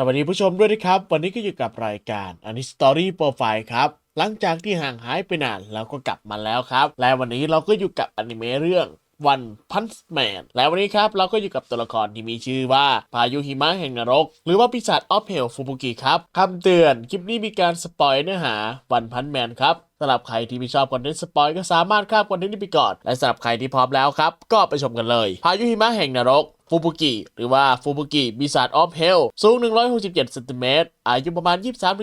สวัสดีผู้ชมด้วยนะครับ วันนี้ก็อยู่กับรายการอันนี้สตอรี่โปรไฟล์ครับ หลังจากที่ห่างหายไปนานเราก็กลับมาแล้วครับ และวันนี้เราก็อยู่กับอนิเมะเรื่อง One Punch Man และวันนี้ครับ เราก็อยู่กับตัวละครที่มีชื่อว่าพายุหิมะแห่งนรก หรือว่าปีศาจออฟเฮลฟูบุกิครับคำเตือนคลิปนี้มีการสปอยเนื้อหา One Punch Man ครับสำหรับใครที่ไม่ชอบคอนเทนต์สปอยก็สามารถข้ามคอนเทนต์นี้ไปก่อนและสำหรับใครที่พร้อมแล้วครับ ก็ไปชมกันเลย พายุหิมะแห่งนรก ฟูบุกิหรือว่าฟูบุกิบิซาร์ดออฟเฮลสูง 167เซนติเมตรอายุประมาณ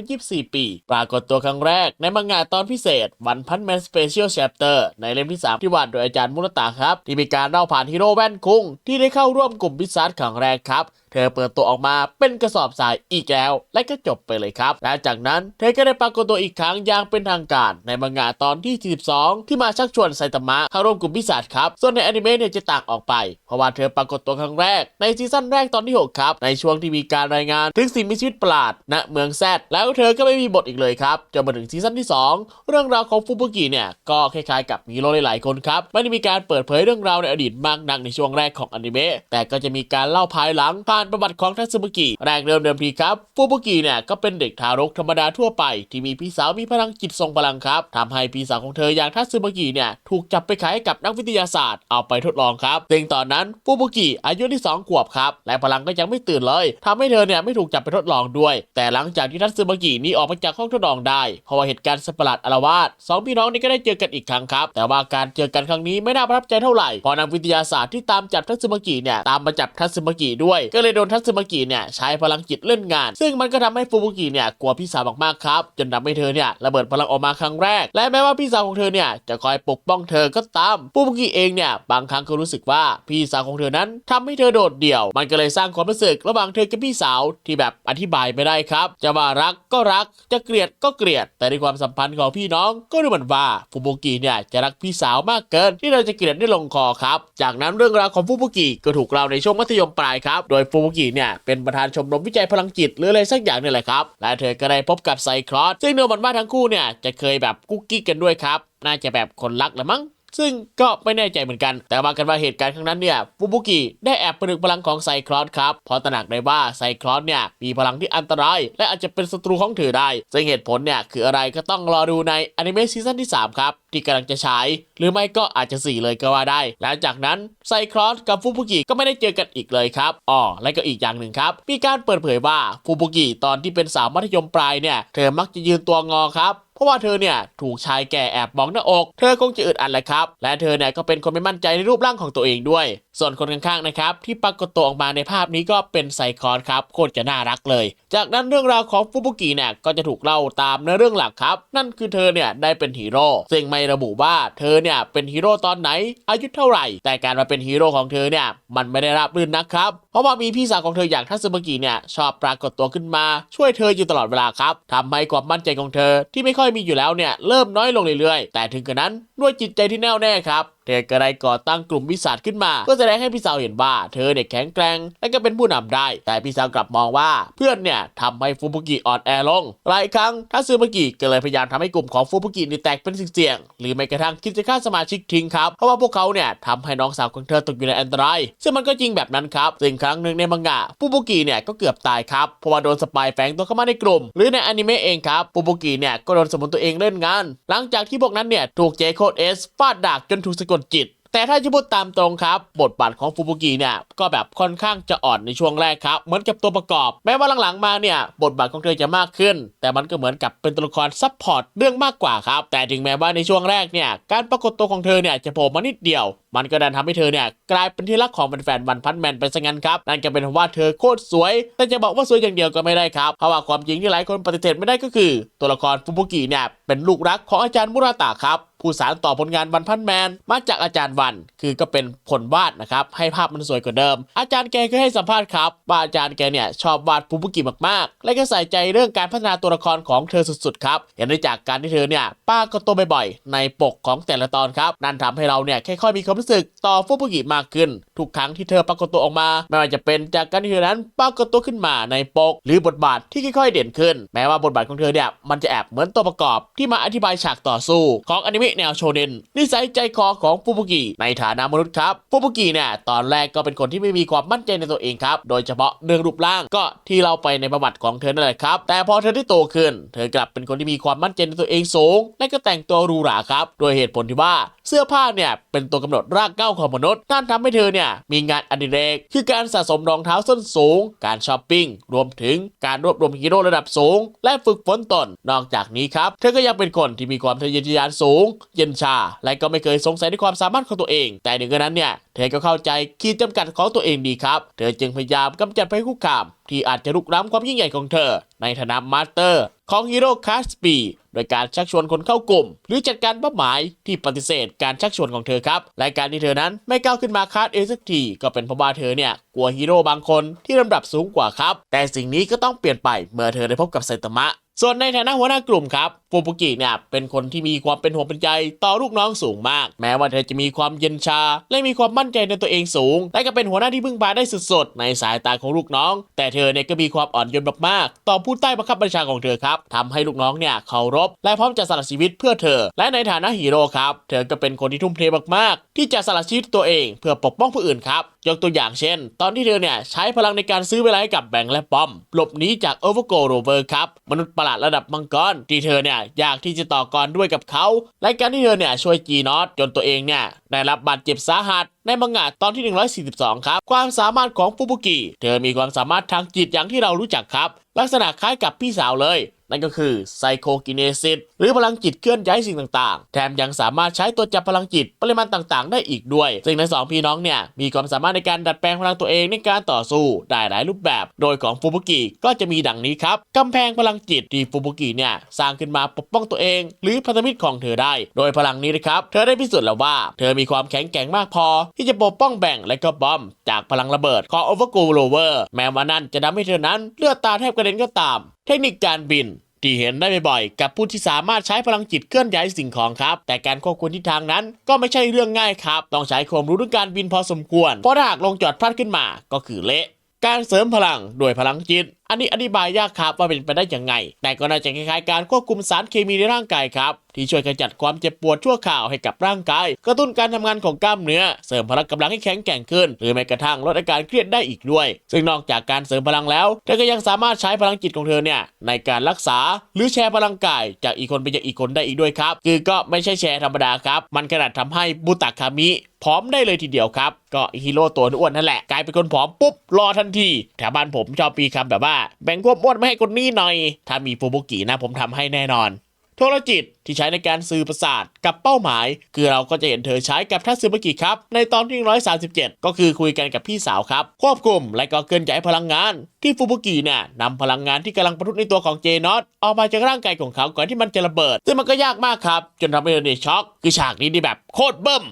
23-24 ปี ปรากฏตัวครั้งแรกในมังงะตอนพิเศษวันพันแมนสเปเชียลแชปเตอร์ในเล่มที่ 3 ที่วาดโดยอาจารย์มุรตาครับ ที่มีการเล่าผ่านฮีโร่แว่นคุงที่ได้เข้าร่วมกลุ่มบิซาร์ดครั้งแรกครับเธอเปิดตัวออกมาเป็นกระสอบทรายอีกแล้ว และก็จบไปเลยครับ และจากนั้นเธอก็ได้ปรากฏตัวอีกครั้งอย่างเป็นทางการ ในมังงะตอนที่ 42 ที่มาชักชวนไซตามะเข้าร่วมกลุ่มพิศาจครับ ส่วนในอนิเมะเนี่ยจะต่างออกไป เพราะว่าเธอปรากฏตัวครั้งแรก ในซีซั่นแรกตอนที่ 6 ครับ ในช่วงที่มีการรายงานถึงสิ่งมีชีวิตประหลาดณเมืองแซดแล้วเธอก็ไม่มีบทอีกเลยครับจนมาถึงซีซั่นที่ 2 เรื่องราวของฟูบุกิเนี่ยก็คล้ายๆกับฮีโรหลายๆคนครับไม่ได้มีการเปิดเผยเรื่องราวในอดีตมากนักในช่วงแรกของอนิเมะแต่ก็จะมีการเล่าภายหลังผ่านประวัติของทัตสึมุกิแรกเริ่มเดิมทีครับฟูบุกิเนี่ยก็เป็นเด็กทารกธรรมดาทั่วไป ที่มีพี่สาวมีพลังจิตทรงพลังครับทำให้พี่สาวของเธออย่างทัตสึมุกิเนี่ยถูกจับไปขายให้กับนักวิทยาศาสตร์เอาไปทดลองครับซึ่งตอนนั้นฟูบุกิอายุที่สองขวบครับและพลังก็ยังไม่ตื่นเลยทำให้เธอเนี่ยไม่ถูกจับไปทดลองด้วย แต่หลังจากที่ทัตสึมุกินี้ออกมาจากห้องทดลองได้เพราะว่าเหตุการณ์สัตว์ประหลาดอารวาสสองพี่น้องนี้ก็ได้เจอกันอีกครั้งครับ แต่ว่าการเจอกันครั้งนี้ไม่น่าประทับใจเท่าไหร่เพราะนักวิทยาศาสตร์ที่ตามจับทัสึมุกิเนี่ยตามมาจับทัสึมุกิด้วยก็เลยโดนทัตสึมุกิเนี่ยใช้พลังจิตเล่นงาน ซึ่งมันก็ทำให้ฟูบุกิเนี่ยกลัวพี่สาวมากๆครับ จนทำให้เธอเนี่ยระเบิดพลังออกมาครั้งแรก และแม้ว่าพี่สาวของเธอเนี่ยจะคอยปกป้องเธอก็ตามฟูบุกิเองเนี่ยบางครั้งก็รู้สึกว่าพี่สาวของเธอนั้นทำให้เธอโดดเดี่ยว มันก็เลยสร้างความรู้สึกระหว่างเธอกับพี่สาวที่แบบอธิบายไม่ได้ครับ จะว่ารักก็รักจะเกลียดก็เกลียด แต่ในความสัมพันธ์ของพี่น้องก็ดูเหมือนว่าฟูบุกิเนี่ยจะรักพี่สาวมากเกิน ที่เราจะเกลียดได้ลงคอครับ จากนั้นเรื่องราวของฟูบุกิก็ถูกเล่าในช่วงมัธยมปลายครับโดยฟบุกิเนี่ยเป็นประธานชมรมวิจัยพลังจิตหรืออะไรสักอย่างนี่แหละครับ และเธอก็ได้พบกับไซคลอสซึ่งดูเหมือนว่าทั้งคู่เนี่ยจะเคยแบบกุ๊กกิ๊กกันด้วยครับ น่าจะแบบคนรักละมั้ง ซึ่งก็ไม่แน่ใจเหมือนกัน แต่ว่ากันว่าเหตุการณ์ครั้งนั้นเนี่ยฟูบุกิได้แอบประดึกพลังของไซคลอสครับเพราะตระหนักได้ว่าไซคลอสเนี่ยมีพลังที่อันตราย และอาจจะเป็นศัตรูของเธอได้ซึ่งเหตุผลเนี่ยคืออะไรก็ต้องรอดูในอนิเมะซีซั่นที่ 3 ครับ ที่กำลังจะฉายหรือไม่ก็อาจจะ 4 เลยก็ว่าได้และจากนั้นไซคลอสกับฟูบุกิก็ไม่ได้เจอกันอีกเลยครับอ๋อและก็อีกอย่างหนึ่งครับมีการเปิดเผยว่าฟูบุกิตอนที่เป็นสาวมัธยมปลายเนี่ยเธอมักจะยืนตัวงอครับ เพราะว่าเธอเนี่ยถูกชายแก่แอบมองหน้าอก เธอคงจะอึดอัดแหละครับ และเธอเนี่ยก็เป็นคนไม่มั่นใจในรูปร่างของตัวเองด้วย ส่วนคนข้างๆนะครับที่ปรากฏตัวออกมาในภาพนี้ก็เป็นไซคอนครับโคตรจะน่ารักเลย จากนั้นเรื่องราวของฟูบุกิเนี่ยก็จะถูกเล่าตามเนื้อเรื่องหลักครับ นั่นคือเธอเนี่ยได้เป็นฮีโร่ซึ่งไม่ระบุว่าเธอเนี่ยเป็นฮีโร่ตอนไหน อายุเท่าไหร่ แต่การมาเป็นฮีโร่ของเธอเนี่ยมันไม่ได้ราบรื่นนะครับ เพราะว่ามีพี่สาวของเธออย่างทัสึมกิเนี่ยชอบปรากฏตัวขึ้นมา ช่วยเธออยู่ตลอดเวลาครับทำให้ความมั่นใจของเธอที่ไม่ค่อยมีอยู่แล้วเนี่ยเริ่มน้อยลงเรื่อยๆ แต่ถึงกระนั้นด้วยจิตใจที่แน่วแน่ครับ เธอก็ได้ก่อตั้งกลุ่มวิสาทขึ้นมาเพื่อแสดงให้พี่สาวเห็นว่า เธอเด็กแข็งแกร่งและก็เป็นผู้นำได้ แต่พี่สาวกลับมองว่าเพื่อนเนี่ยทำให้ฟูบุกิอ่อนแอลง หลายครั้งทัสึมากิก็เลยพยายามทำให้กลุ่มของฟูบุกินี่แตกเป็นเสี่ยงหรือแม้กระทั่งคิดจะฆ่าสมาชิกทิ้งครับเพราะว่าพวกเขาเนี่ยทำให้น้องสาวของเธอตกอยู่ในอันตรายซึ่งมันก็จริงแบบนั้นครับซึ่งครั้งหนึ่งในมังงะฟูบุกิเนี่ยก็เกือบตายครับเพราะว่าโดนสปายแฝงตัวเข้ามาในกลุ่ม หรือในอนิเมะเองครับฟูบุกิเนี่ยก็โดนสมุนตัวเองเล่นงาน หลังจากที่พวกนั้นเนี่ยถูกเจโคดเอสฟาดดากจนถูกสะกดจิต แต่ถ้าจะพูดตามตรงครับ บทบาทของฟูบุกิเนี่ยก็แบบค่อนข้างจะอ่อนในช่วงแรกครับ เหมือนกับตัวประกอบ แม้ว่าหลังๆมาเนี่ยบทบาทของเธอจะมากขึ้น แต่มันก็เหมือนกับเป็นตัวละครซับพอร์ตเรื่องมากกว่าครับ แต่ถึงแม้ว่าในช่วงแรกเนี่ยการปรากฏตัวของเธอเนี่ยจะโผล่มานิดเดียว มันก็ดันทำให้เธอเนี่ยกลายเป็นที่รักของแฟนๆวันพันแมนไปซะงั้นครับนั่นก็เป็นเพราะว่าเธอโคตรสวย แต่จะบอกว่าสวยอย่างเดียวก็ไม่ได้ครับเพราะว่าความจริงที่หลายคนปฏิเสธไม่ได้ก็คือ ตัวละครฟูบุกิเนี่ยเป็นลูกรักของอาจารย์มุราตะครับผู้สานต่อผลงานวันพันแมน มาจากอาจารย์วัน คือก็เป็นผลวาดนะครับ ให้ภาพมันสวยกว่าเดิม อาจารย์แกก็ให้สัมภาษณ์ครับ ว่าอาจารย์แกเนี่ยชอบวาดฟูบุกิมากๆ และก็ใส่ใจเรื่องการพัฒนาตัวละครของเธอสุดๆครับเห็นได้จากการที่เธอเนี่ยป้ากดตัวบ่อยๆในปกของแต่ละตอนครับ นั่นทำให้เราเนี่ยค่อยๆมีความรู้สึกต่อฟูบุกิมากขึ้น ทุกครั้งที่เธอปรากฏตัวออกมา ไม่ว่าจะเป็นจากการที่เธอนั้นปรากฏตัวขึ้นมาในปก หรือบทบาทที่ค่อยๆเด่นขึ้น แม้ว่าบทบาทของเธอเนี่ยมันจะแอบเหมือนตัวประกอบที่มาอธิบายฉากต่อสู้ ของอนิเมะแนวโชเนนนิสัยใจคอของฟูบุกิในฐานะมนุษย์ครับฟูบุกิเนี่ยตอนแรกก็เป็นคนที่ไม่มีความมั่นใจในตัวเองครับ โดยเฉพาะเรื่องรูปร่างก็ที่เราไปในประวัติของเธอนั่นแหละครับ แต่พอเธอได้โตขึ้น เธอกลับเป็นคนที่มีความมั่นใจในตัวเองสูง และก็แต่งตัวหรูหราครับ โดยเหตุผลที่ว่าเสื้อผ้าเนี่ยเป็นตัวกำหนดรากเหง้าของมนุษย์นั่นทำให้เธอเนี่ยมีงานอดิเรกคือการสะสมรองเท้าส้นสูง การช้อปปิ้ง รวมถึงการรวบรวมฮีโร่ระดับสูง และฝึกฝนตน นอกจากนี้ครับ เธอก็ยังเป็นคนที่มีความทะเยอทะยานสูง เย็นชา และก็ไม่เคยสงสัยในความสามารถของตัวเอง แต่หนึ่งในนั้นเนี่ยเธอก็เข้าใจขีดจำกัดของตัวเองดีครับ เธอจึงพยายามกำจัดภัยคุกคาม ที่อาจจะลุกล้ำความยิ่งใหญ่ของเธอ ในฐานะมาสเตอร์ ของฮีโร่คาสปี โดยการชักชวนคนเข้ากลุ่ม หรือจัดการเป้าหมายที่ปฏิเสธการชักชวนของเธอครับรายการที่เธอนั้นไม่ก้าวขึ้นมาคาสเองสักทีก็เป็นเพราะว่าเธอเนี่ยกลัวฮีโร่บางคนที่ลำดับสูงกว่าครับ แต่สิ่งนี้ก็ต้องเปลี่ยนไปเมื่อเธอได้พบกับไซตามะ ส่วนในฐานะหัวหน้ากลุ่มครับฟูบุกิเนี่ยเป็นคนที่มีความเป็นห่วงเป็นใยต่อลูกน้องสูงมาก แม้ว่าเธอจะมีความเย็นชา และมีความมั่นใจในตัวเองสูง และก็เป็นหัวหน้าที่พึ่งพาได้สุดๆในสายตาของลูกน้อง แต่เธอเนี่ยก็มีความอ่อนโยนมากๆต่อผู้ใต้บังคับบัญชาของเธอครับทำให้ลูกน้องเนี่ยเคารพ และพร้อมจะสละชีวิตเพื่อเธอ และในฐานะฮีโร่ครับเธอก็เป็นคนที่ทุ่มเทมากๆ ที่จะสละชีวิตตัวเอง เพื่อปกป้องผู้อื่นครับ ยกตัวอย่างเช่น ตอนที่เธอเนี่ยใช้พลังในการซื้อเวลาให้กับแบงค์และป้อม หลบหนีจากโอเวอร์โกโรเวอร์ครับมนุษย์ประหลาดระดับมังกรที่เธอเนี่ยอยากที่จะต่อกรด้วยกับเขาและการที่เธอเนี่ยช่วยจีนอตจนตัวเองเนี่ยได้รับบาดเจ็บสาหัสในมังงะตอนที่ 142 ครับ ความสามารถของฟูบุกิ เธอมีความสามารถทางจิตอย่างที่เรารู้จักครับ ลักษณะคล้ายกับพี่สาวเลย นั่นก็คือไซโคกินเนซิสหรือพลังจิตเคลื่อนย้ายสิ่งต่างๆ แถมยังสามารถใช้ตัวจับพลังจิตปริมาณต่างๆ ได้อีกด้วย ซึ่งในสองพี่น้องเนี่ย มีความสามารถในการดัดแปลงพลังตัวเองในการต่อสู้ได้หลายรูปแบบ โดยของฟูบุกิก็จะมีดังนี้ครับกำแพงพลังจิตที่ฟูบุกิเนี่ยสร้างขึ้นมาปกป้องตัวเอง หรือพันธมิตรของเธอได้ โดยพลังนี้นะครับเธอได้พิสูจน์แล้วว่า เธอมีความแข็งแกร่งมากพอ ที่จะปกป้องแบ่งและก็บอม จากพลังระเบิดของโอเวอร์กูโรเวอร์แม้ว่านั่นจะทำให้เธอนั้นเลือดตาแทบกระเด็นก็ตาม เทคนิคการบินที่เห็นได้บ่อยๆ กับผู้ที่สามารถใช้พลังจิตเคลื่อนย้ายสิ่งของครับ แต่การควบคุมทิศทางนั้นก็ไม่ใช่เรื่องง่ายครับ ต้องใช้ความรู้เรื่องการบินพอสมควร เพราะถ้าหากลงจอดพลาดขึ้นมา ก็คือเละ การเสริมพลังด้วยพลังจิตอันนี้อธิบายยากครับว่าเป็นไปได้ยังไง แต่ก็น่าจะคล้ายๆการควบคุมสารเคมีในร่างกายครับ ที่ช่วยกำจัดความเจ็บปวดชั่วคราวให้กับร่างกาย กระตุ้นการทำงานของกล้ามเนื้อ เสริมพลังกำลังให้แข็งแกร่งขึ้น หรือแม้กระทั่งลดอาการเครียดได้อีกด้วย ซึ่งนอกจากการเสริมพลังแล้ว เธอก็ยังสามารถใช้พลังจิตของเธอเนี่ยในการรักษาหรือแชร์พลังกาย จากอีกคนไปยังอีกคนได้อีกด้วยครับ คือก็ไม่ใช่แชร์ธรรมดาครับ มันขนาดทำให้บุตะคามิผอมได้เลยทีเดียวครับ ก็ฮีโร่ตัวอ้วนนั่นแหละกลายเป็นคนผอมปุ๊บรอทันทีแถวบ้านผมชอบปีคำแบบว่าแบ่งควบมอ้วนมาให้คนนี้หน่อย ถ้ามีฟูบุกินะผมทำให้แน่นอน โทรจิต ที่ใช้ในการสื่อประสาทกับเป้าหมาย คือเราก็จะเห็นเธอใช้กับทัศบุกิครับ ในตอนที่137 ก็คือคุยกันกับพี่สาวครับ ควบคุมและก็เคลื่อนย้ายพลังงาน ที่ฟูบุกิเนี่ยนำพลังงานที่กำลังประทุในตัวของเจนอตออกมาจากร่างกายของเขาก่อนที่มันจะระเบิด ซึ่งมันก็ยากมากครับ จนทำให้เธอเนี่ยช็อก คือฉากนี้นี่แบบโคตรเบิ่ม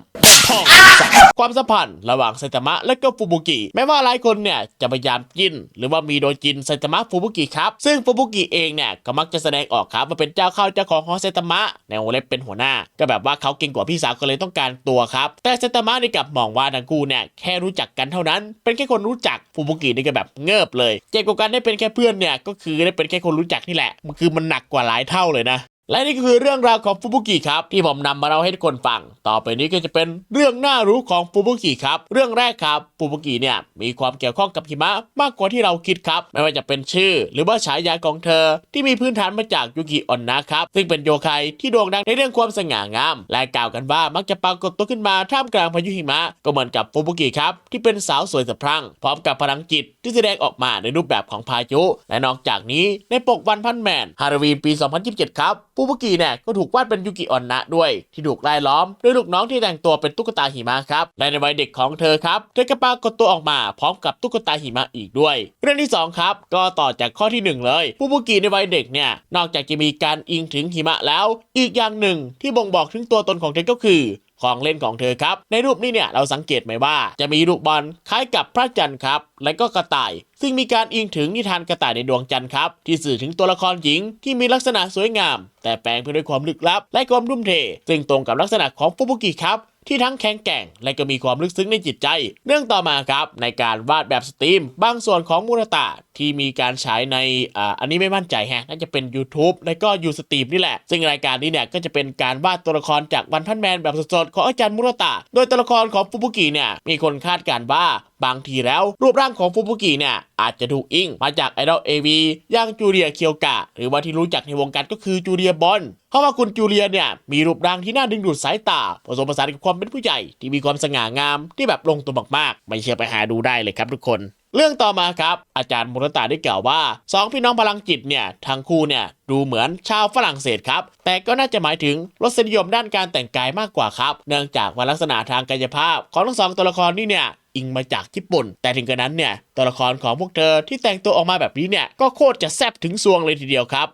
พองความสัมพันธ์ระหว่างไซตามะและก็ฟูบุกิแม้ว่าหลายคนเนี่ยจะพยายามกิน หรือว่ามีโดยกินไซตามะฟูบุกิครับซึ่งฟูบุกิเองเนี่ยก็มักจะแสดงออกครับว่าเป็นเจ้าเข้าเจ้าของของไซตามะในวงเล็บเป็นหัวหน้า ก็แบบว่าเขาเก่งกว่าพี่สาวก็เลยต้องการตัวครับ แต่เซตามะนี่กลับมองว่าทั้งคู่เนี่ยแค่รู้จักกันเท่านั้น เป็นแค่คนรู้จักฟูบุกินี่ก็แบบเงิบเลยเจ็บกว่ากันได้เป็นแค่เพื่อนเนี่ยก็คือได้เป็นแค่คนรู้จักนี่แหละมันคือมันหนักกว่าหลายเท่าเลยนะ และนี่ก็คือเรื่องราวของฟูบุกิครับที่ผมนำมาเล่าให้ทุกคนฟัง ต่อไปนี้ก็จะเป็นเรื่องน่ารู้ของฟูบุกิครับ เรื่องแรกครับฟูบุกิเนี่ยมีความเกี่ยวข้องกับหิมะมากกว่าที่เราคิดครับ ไม่ว่าจะเป็นชื่อ หรือว่าฉายาของเธอ ที่มีพื้นฐานมาจากยูกิออนนะครับซึ่งเป็นโยคัยที่โด่งดังในเรื่องความสง่างาม และกล่าวกันว่ามักจะปรากฏตัวขึ้นมาท่ามกลางพายุหิมะก็เหมือนกับฟูบุกิครับที่เป็นสาวสวยสะพรั่งพร้อมกับพลังจิตที่แสดงออกมาในรูปแบบของพายุ และนอกจากนี้ในปกวันพันแมนฮาโลวีนปี 2027ครับปูบุกิเนี่ยก็ถูกวาดเป็นยูกิออนนะด้วย ที่ถูกไล่ล้อมด้วยลูกน้องที่แต่งตัวเป็นตุ๊กตาหิมะครับและในวัยเด็กของเธอครับเธอก็ปรากฏตัวออกมาพร้อมกับตุ๊กตาหิมะอีกด้วย เรื่องที่สองครับ ก็ต่อจากข้อที่หนึ่งเลยปูบุกิในวัยเด็กเนี่ยนอกจากจะมีการอิงถึงหิมะแล้ว อีกอย่างหนึ่งที่บ่งบอกถึงตัวตนของเธอก็คือ ของเล่นของเธอครับ ในรูปนี้เนี่ยเราสังเกตไหมว่า จะมีลูกบอลคล้ายกับพระจันทร์ครับ และก็กระต่าย ซึ่งมีการอิงถึงนิทานกระต่ายในดวงจันทร์ครับ ที่สื่อถึงตัวละครหญิงที่มีลักษณะสวยงาม แต่แปลงไปด้วยความลึกลับ และความรุ่มเท ซึ่งตรงกับลักษณะของฟูบุกิครับ ที่ทั้งแข็งแกร่ง และก็มีความลึกซึ้งในจิตใจ เรื่องต่อมาครับ ในการวาดแบบสตรีม บางส่วนของมูรตะที่มีการฉายในอ่าอันนี้ไม่มั่นใจแฮะน่าจะเป็น YouTube และก็ยูสตรีมนี่แหละ ซึ่งรายการนี้เนี่ยก็จะเป็นการวาดตัวละครจากวันพันแมนแบบสดๆของอาจารย์มุรตะ โดยตัวละครของฟูบุกิเนี่ยมีคนคาดการว่า บางทีแล้ว รูปร่างของฟูบุกิเนี่ยอาจจะถูกอิงมาจากไอดอลเอวีอย่างจูเลียเคียวกะ หรือว่าที่รู้จักในวงการก็คือจูเลียบอลเพราะว่าคุณจูเลียเนี่ยมีรูปร่างที่น่าดึงดูดสายตาผสมผสานกับความเป็นผู้ใหญ่ที่มีความสง่างามที่แบบลงตัวมากๆ ไม่เชื่อไปหาดูได้เลยครับทุกคนเรื่องต่อมาครับ อาจารย์มุรตาได้กล่าวว่าสองพี่น้องพลังจิตเนี่ยทั้งคู่เนี่ยดูเหมือนชาวฝรั่งเศสครับ แต่ก็น่าจะหมายถึงรสนิยมด้านการแต่งกายมากกว่าครับ เนื่องจากว่าลักษณะทางกายภาพ ของทั้งสองตัวละครนี่เนี่ย อิงมาจากญี่ปุ่น แต่ถึงกระนั้นเนี่ยตัวละครของพวกเธอที่แต่งตัวออกมาแบบนี้เนี่ยก็โคตรจะแซ่บถึงซวงเลยทีเดียวครับ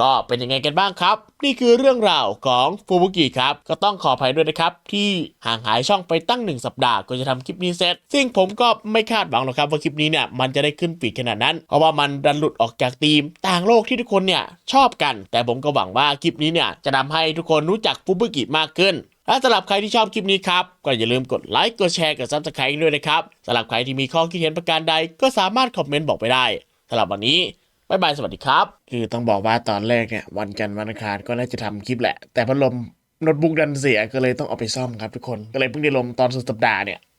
ก็เป็นยังไงกันบ้างครับ นี่คือเรื่องราวของฟูบุกิครับ ก็ต้องขออภัยด้วยนะครับ ที่ห่างหายช่องไปตั้งหนึ่งสัปดาห์ก็จะทำคลิปนี้เสร็จ ซึ่งผมก็ไม่คาดหวังหรอกครับว่าคลิปนี้เนี่ยมันจะได้ขึ้นฟีดขนาดนั้น เพราะว่ามันดันหลุดออกจากธีม ต่างโลกที่ทุกคนเนี่ยชอบกัน แต่ผมก็หวังว่าคลิปนี้เนี่ยจะทำให้ทุกคนรู้จักฟูบุกิมากขึ้น และสำหรับใครที่ชอบคลิปนี้ครับ ก็อย่าลืมกดไลค์กดแชร์กดซับสไครต์ด้วยนะครับสำหรับใครที่มีข้อคิดเห็นประการใด ก็สามารถคอมเมนต์บอกไปได้สำหรับวันนี้บายบายสวัสดีครับ คือต้องบอกว่าตอนแรกเนี่ยวันจันทร์วันอังคารก็น่าจะทำคลิปแหละ แต่พัดลมโน้ตบุ๊กดันเสียก็เลยต้องเอาไปซ่อมครับทุกคนก็เลยเพิ่งได้ลงตอนสุดสัปดาห์เนี่ย